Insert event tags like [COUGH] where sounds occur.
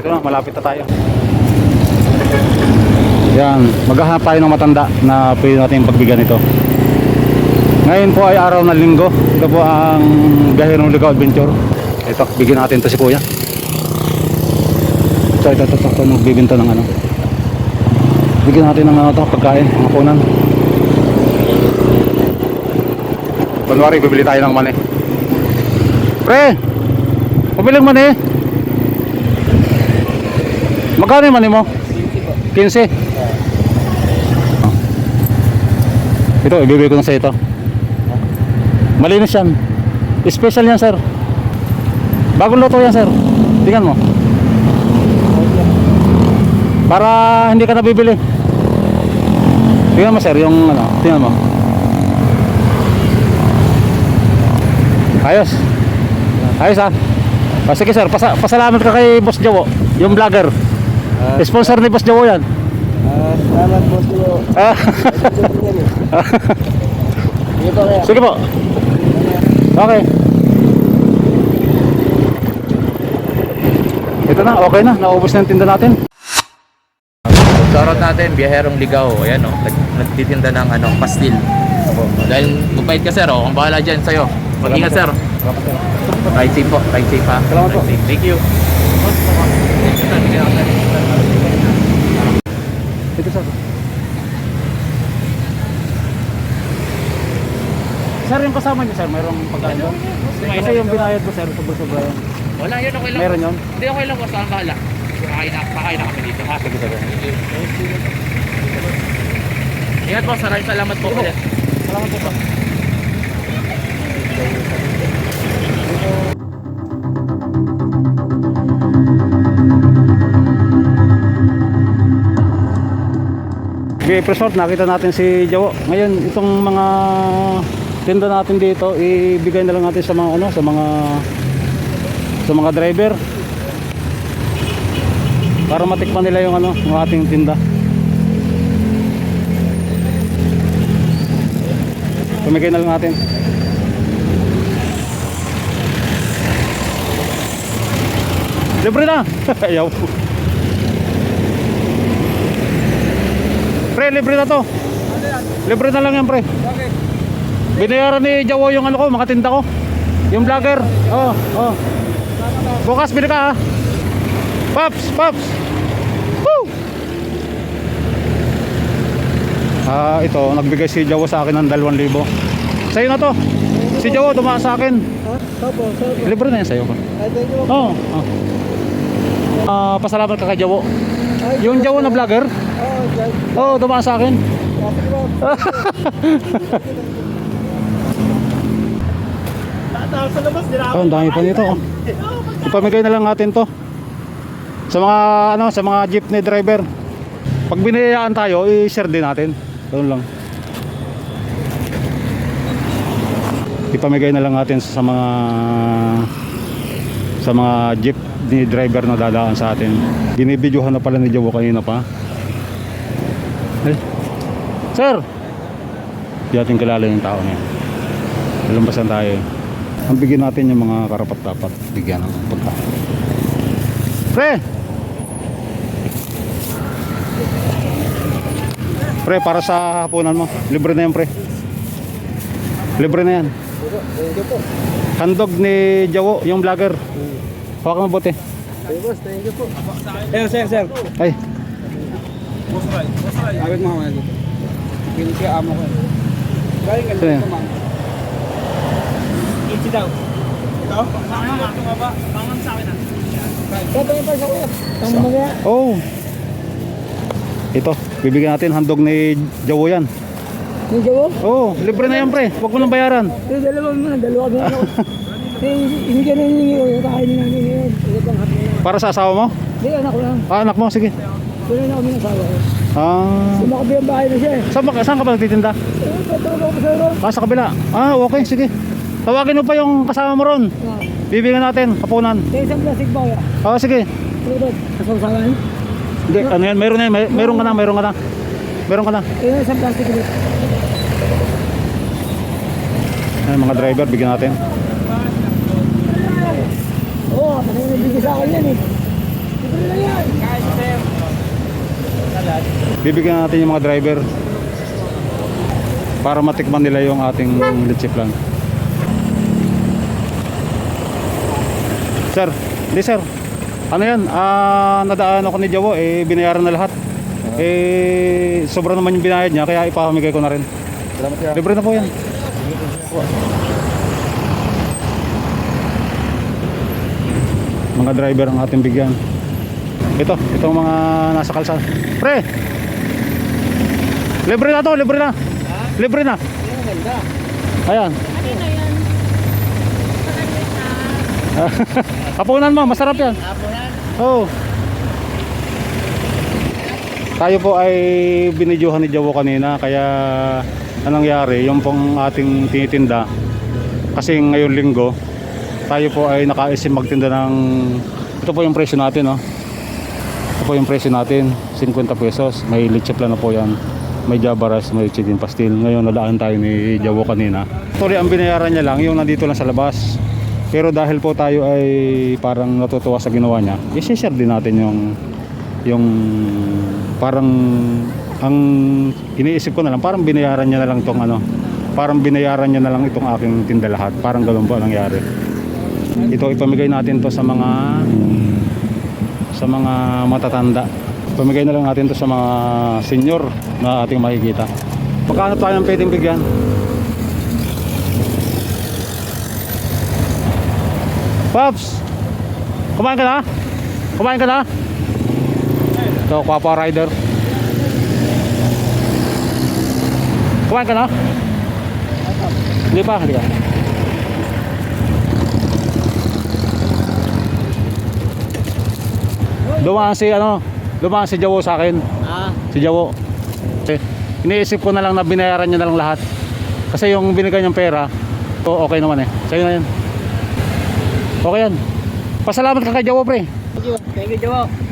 Ito na, malapit na tayo. Yan, maghahanap tayo ng matanda na pwede natin pagbigyan ito. Ngayon po ay araw ng linggo. Ito po ang Gahirong Ligaw Adventure. Ito, bigyan natin to si Kuya. Ito, ito, ito, ito, magbibinta ng ano. Bigyan natin ng ano to, pagkain, mga punan. Kunwari, bibili tayo ng mani. Pre! Pabiling mani. Magkano yung mani mo? 15. Oh. Ito, ibibigay ko na sa ito. Malinis yan. Special yan, sir. Bagong luto yan, sir. Tingnan mo. Para hindi ka nabibili. Tingnan mo, sir, yung ano, tingnan mo. Ayos. Ayos ah. O, sige sir, pasa pasalamat ka kay Boss Jowo, yung vlogger. Sponsor ni Boss Jowo yan. Ah, salamat po sa'yo. Ah, Sige po kaya. sige po. Okay. Ito na, okay na. Naubos na yung tinda natin. Shoutout natin, biyaherong ligaw. Ayan o, nag nagtitinda ng ano, pastil. Dahil mabait ka sir, oh, ang bahala dyan sa'yo. Mag-ingat sir. Ride safe po, ride safe ha. Salamat po. Ride safe. Thank you. Ito sir. Sir, yung kasama niyo sir, mayroong pagkain doon? Kasi yung binayad ko sir, sobra-sobra yan. Wala, yun okay lang. Meron yun? Hindi okay lang po, saan bahala. Pakain na, pakain na kami dito. Ha? Sige, sige. Ingat po, maraming salamat po. ulit. Salamat po sir. Okay, Presort, nakita natin si Jawo. Ngayon, itong mga tinda natin dito, ibigay na lang natin sa mga ano, sa mga sa mga driver. Para matikman nila yung ano, yung ating tinda. Pumigay na lang natin. Libre na! [LAUGHS] Ayaw. Pre, libre na to. Libre na lang yan, pre. Binayaran ni Jawo yung ano ko, makatinda ko. Yung vlogger. Oh, oh. Bukas bili ka ha. Pops, pops. Woo! Ah, ito, nagbigay si Jawo sa akin ng 2,000. Sa'yo na to. Si Jawo dumaan sa akin. Libre na yan sa'yo. Oo. Oh, Ah, pasalamat ka kay Jawo. Yung Jawo na vlogger, Oo, oh, dumaan sa akin. [LAUGHS] Po. Sa labas, Oh, ang dami pa nito. Oh. Ipamigay na lang natin to. Sa mga ano, sa mga jeepney driver. Pag binayaan tayo, i-share din natin. Doon lang. Ipamigay na lang natin sa mga sa mga jeepney driver na dadaan sa atin. Binibidyohan na pala ni Jawo kanina pa. Eh. Sir! Di natin kilala yung tao na yan. Lalambasan tayo. Ang bigyan natin yung mga karapat-dapat. Bigyan ng pagkain. Pre! Pre, para sa hapunan mo. Libre na yan, pre. Libre na yan. Handog ni Jawo, yung vlogger. Hawakan mo buti. Hey, boss, thank you po. Sir, sir, sir. Ay, Agad mo ako dito. Pili siya amo ko. Galing ka dito, ma'am. Easy daw. Ito? Mama, mama, ba? Mama sa akin na. Ito yung pasa ko. Ang mga. oh. Ito, bibigyan natin handog ni Jawo yan. Yung jawo? Oh, libre na yan, pre. Huwag mo nang bayaran. Yung dalawa mo na, dalawa mo ako. [LAUGHS] Eh, hindi ka ko. Ito pang hapon na. Para sa asawa mo? Hindi, anak ko lang. Ah, anak mo, sige. Kunin na kami ng asawa ko. Ah. Lumakabi ang bahay na siya eh. Saan, ba- saan ka ba nagtitinda? Eh, patulog ako sa. Ah, sa kabila. Ah, okay, sige. Tawagin mo pa yung kasama mo ron. Bibigyan natin, kapunan. Sa isang plastic ba kuya? Ah. Oo, sige. Tulad, kasawsalan? Hindi, ano yan, meron na yan, may, meron ka na, meron ka na. Meron ka na. Yung isang plastic ulit. Ayan, mga driver, bigyan natin. Oo, oh, kasi nabigyan sa akin yan eh. Libre na yan. Kahit sir. Bibigyan natin yung mga driver para matikman nila yung ating lechiplan. Sir, hindi sir. Ano yan? Ah, nadaan ako ni Jawo, eh binayaran na lahat. Eh sobra naman yung binayad niya kaya ipamigay ko na rin. Salamat kaya. Libre na po yan. Mga driver ang ating bigyan. Ito, itong mga nasa kalsada. Pre! Libre na to, libre na. Libre na. Ayan. Kanino yan? [LAUGHS] Hapunan mo, masarap yan. Apunan. Oo. Tayo po ay binidyohan ni Jawo kanina kaya anong nangyari yung pong ating tinitinda kasi ngayon linggo tayo po ay nakaisip magtinda ng ito po yung presyo natin no ito po yung presyo natin 50 pesos may leche plan na po yan may java rice may chicken pastil ngayon nadaan tayo ni Jawo kanina tuloy ang binayaran niya lang yung nandito lang sa labas pero dahil po tayo ay parang natutuwa sa ginawa niya i-share din natin yung yung parang ang iniisip ko na lang parang binayaran niya na lang tong ano parang binayaran niya na lang itong aking tinda lahat parang ganun po ang nangyari. Ito ipamigay natin to sa mga sa mga matatanda. Pamigay na lang natin to sa mga senior na ating makikita. Magkano tayo ang pwedeng bigyan Pops kumain ka na? kumain ka na? ito Papa Rider kumain ka na? hindi pa hindi ka Dumaan si ano, dumaan si Jawo sa akin. Ah, Si Jawo. Eh, iniisip ko na lang na binayaran niya na lang lahat. Kasi yung binigay niyang pera, to okay naman eh. Sa'yo na yan. Okay yan. Pasalamat ka kay Jawo pre. thank you. Thank you, Jowo.